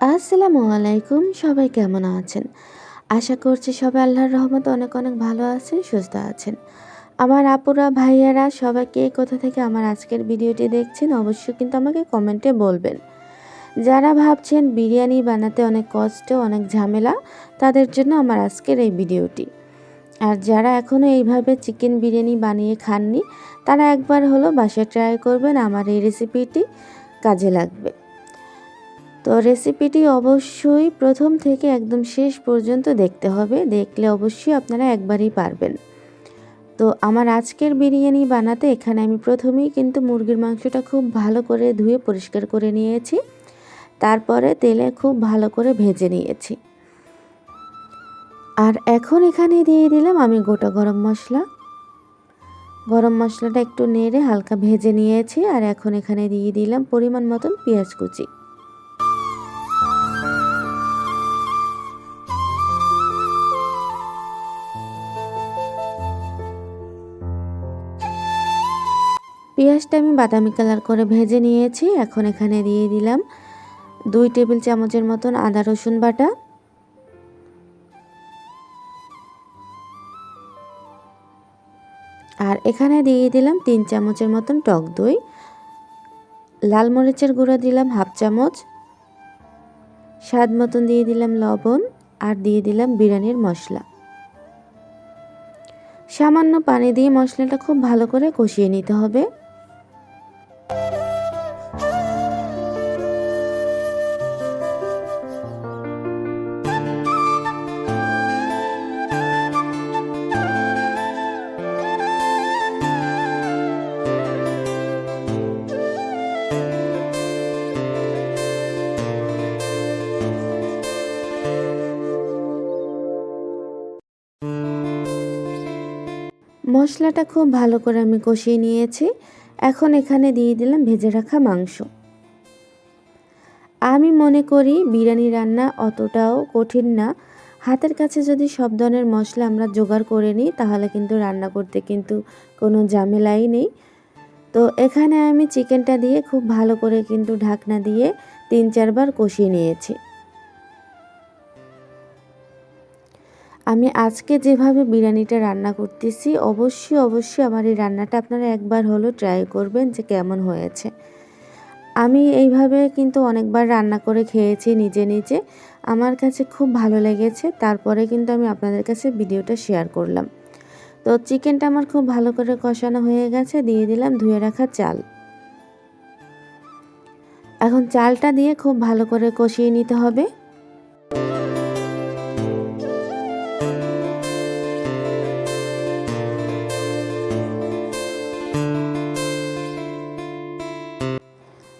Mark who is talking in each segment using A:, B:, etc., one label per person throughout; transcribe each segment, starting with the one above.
A: আসসালামু আলাইকুম, সবাই কেমন আছেন? আশা করছি সবাই আল্লাহর রহমত অনেক অনেক ভালো আছেন, সুস্থ আছেন। আমার আপুরা, ভাইয়ারা সবাইকে কোথা থেকে আমার আজকের ভিডিওটি দেখছেন অবশ্যই কিন্তু আমাকে কমেন্টে বলবেন। যারা ভাবছেন বিরিয়ানি বানাতে অনেক কষ্ট, অনেক ঝামেলা, তাদের জন্য আমার আজকের এই ভিডিওটি। আর যারা এখনও এইভাবে চিকেন বিরিয়ানি বানিয়ে খাননি, তারা একবার হলো বাসায় ট্রাই করবেন, আমার এই রেসিপিটি কাজে লাগবে। তো রেসিপিটি অবশ্যই প্রথম থেকে একদম শেষ পর্যন্ত দেখতে হবে। দেখলে অবশ্যই আপনারা একবারই পারবেন। তো আমার আজকের বিরিয়ানি বানাতে এখানে আমি প্রথমেই কিন্তু মুরগির মাংসটা খুব ভালো করে ধুয়ে পরিষ্কার করে নিয়েছি। তারপরে তেলে খুব ভালো করে ভেজে নিয়েছি। আর এখন এখানে দিয়ে দিলাম আমি গোটা গরম মশলা। গরম মশলাটা একটু নেড়ে হালকা ভেজে নিয়েছি আর এখন এখানে দিয়ে দিলাম পরিমাণ মতন পেঁয়াজ কুচি। পেঁয়াজটা আমি বাদামি কালার করে ভেজে নিয়েছি। এখন এখানে দিয়ে দিলাম দুই টেবিল চামচের মতন আদা রসুন বাটা। আর এখানে দিয়ে দিলাম তিন চামচের মতন টক দই। লাল মরিচের গুঁড়ো দিলাম হাফ চামচ। স্বাদ মতন দিয়ে দিলাম লবণ আর দিয়ে দিলাম বিরিয়ানির মশলা। সামান্য পানি দিয়ে মশলাটা খুব ভালো করে কষিয়ে নিতে হবে। মশলাটা খুব ভালো করে আমি কষিয়ে নিয়েছি। এখন এখানে দিয়ে দিলাম ভেজে রাখা মাংস। আমি মনে করি বিরিয়ানি রান্না অতটাও কঠিন না। হাতের কাছে যদি সব ধরনের মশলা আমরা জোগাড় করে নিই, তাহলে কিন্তু রান্না করতে কিন্তু কোনো ঝামেলাই নেই। তো এখানে আমি চিকেনটা দিয়ে খুব ভালো করে কিন্তু ঢাকনা দিয়ে তিন চারবার কষিয়ে নিয়েছি। আমি আজকে যেভাবে বিরিয়ানিটা রান্না করতেছি, অবশ্যই অবশ্যই আমার এই রান্নাটা আপনারা একবার হলো ট্রাই করবেন যে কেমন হয়েছে। আমি এইভাবে কিন্তু অনেকবার রান্না করে খেয়েছি নিজে নিজে। আমার কাছে খুব ভালো লেগেছে, তারপরে কিন্তু আমি আপনাদের কাছে ভিডিওটা শেয়ার করলাম। তো চিকেনটা আমার খুব ভালো করে কষানো হয়ে গেছে, দিয়ে দিলাম ধুয়ে রাখা চাল। এখন চালটা দিয়ে খুব ভালো করে কষিয়ে নিতে হবে।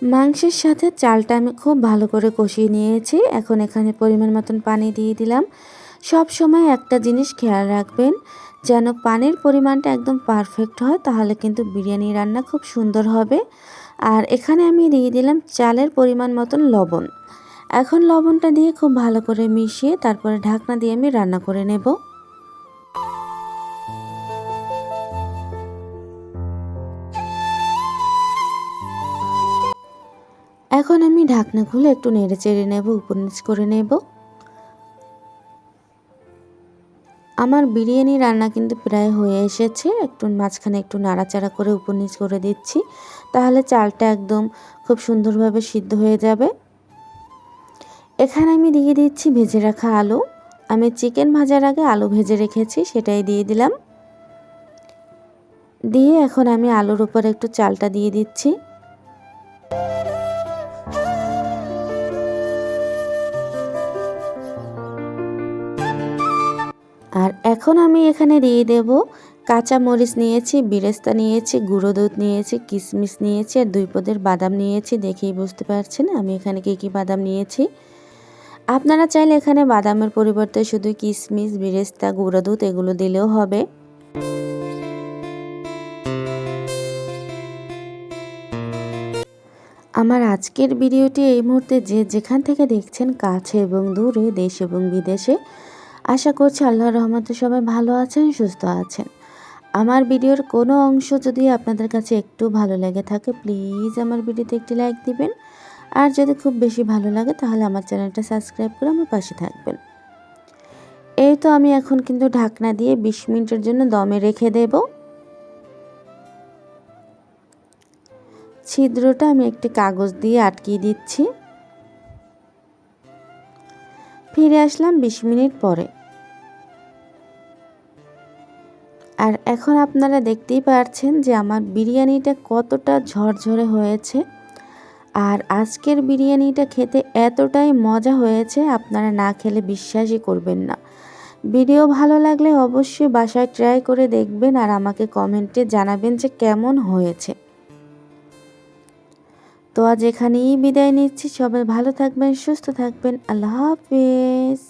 A: মাংসের সাথে চালটা আমি খুব ভালো করে কষিয়ে নিয়েছি। এখন এখানে পরিমাণ মতন পানি দিয়ে দিলাম। সব সময় একটা জিনিস খেয়াল রাখবেন, যেন পানির পরিমাণটা একদম পারফেক্ট হয়, তাহলে কিন্তু বিরিয়ানি রান্না খুব সুন্দর হবে। আর এখানে আমি দিয়ে দিলাম চালের পরিমাণ মতন লবণ। এখন লবণটা দিয়ে খুব ভালো করে মিশিয়ে তারপরে ঢাকনা দিয়ে আমি রান্না করে নেব। এখন আমি ঢাকনা খুলে একটু নেড়ে চেড়ে নেব নিচ করে নেব। আমার বিরিয়ানি রান্না কিন্তু প্রায় হয়ে এসেছে। একটু মাঝখানে একটু নাড়াচাড়া করে নিচ করে দিচ্ছি। তাহলে চালটা একদম খুব সুন্দরভাবে সিদ্ধ হয়ে যাবে। এখানে আমি দিয়ে দিচ্ছি ভেজে রাখা আলু। আমি চিকেন ভাজার আগে আলু ভেজে রেখেছি, সেটাই দিয়ে দিলাম। দিয়ে এখন আমি আলুর উপর একটু চালটা দিয়ে দিচ্ছি। আর এখন আমি এখানে দিয়ে দেব কাঁচা মরিচ নিয়েছি, বিরেস্তা নিয়েছি, গুঁড়ো দুধ নিয়েছি, কিশমিশ নিয়েছি আর দুই পদের বাদাম নিয়েছি। দেখেই বুঝতে পারছেন আমি এখানে কী কী বাদাম নিয়েছি। আপনারা চাইলে এখানে বাদামের পরিবর্তে শুধু কিশমিশ, বিরেস্তা, গুঁড়ো দুধ এগুলো দিলেও হবে। আমার আজকের ভিডিওটি এই মুহূর্তে যে যেখান থেকে দেখছেন কাছে এবং দূরে, দেশ এবং বিদেশে আশা করছি আল্লাহর রহমতে সবাই ভালো আছেন, সুস্থ আছেন। আমার ভিডিওর কোনো অংশ যদি আপনাদের কাছে একটু ভালো লেগে থাকে, প্লিজ আমার ভিডিওতে একটি লাইক দিবেন। আর যদি খুব বেশি ভালো লাগে, তাহলে আমার চ্যানেলটা সাবস্ক্রাইব করে আমার পাশে থাকবেন। এই তো আমি এখন কিন্তু ঢাকনা দিয়ে বিশ মিনিটের জন্য দমে রেখে দেব। ছিদ্রটা আমি একটি কাগজ দিয়ে আটকিয়ে দিচ্ছি। ফিরে আসলাম বিশ মিনিট পরে। আর এখন আপনারা দেখতেই পারছেন যে আমার বিরিয়ানিটা কতটা ঝরঝরে হয়েছে। আর আজকের বিরিয়ানিটা খেতে এতটাই মজা হয়েছে, আপনারা না খেলে বিশ্বাসই করবেন না। ভিডিও ভালো লাগলে অবশ্যই বাসায় ট্রাই করে দেখবেন আর আমাকে কমেন্টে জানাবেন যে কেমন হয়েছে। তো আজ এখানেই বিদায় নিচ্ছি, সবাই ভালো থাকবেন, সুস্থ থাকবেন, আল্লাহ হাফিজ।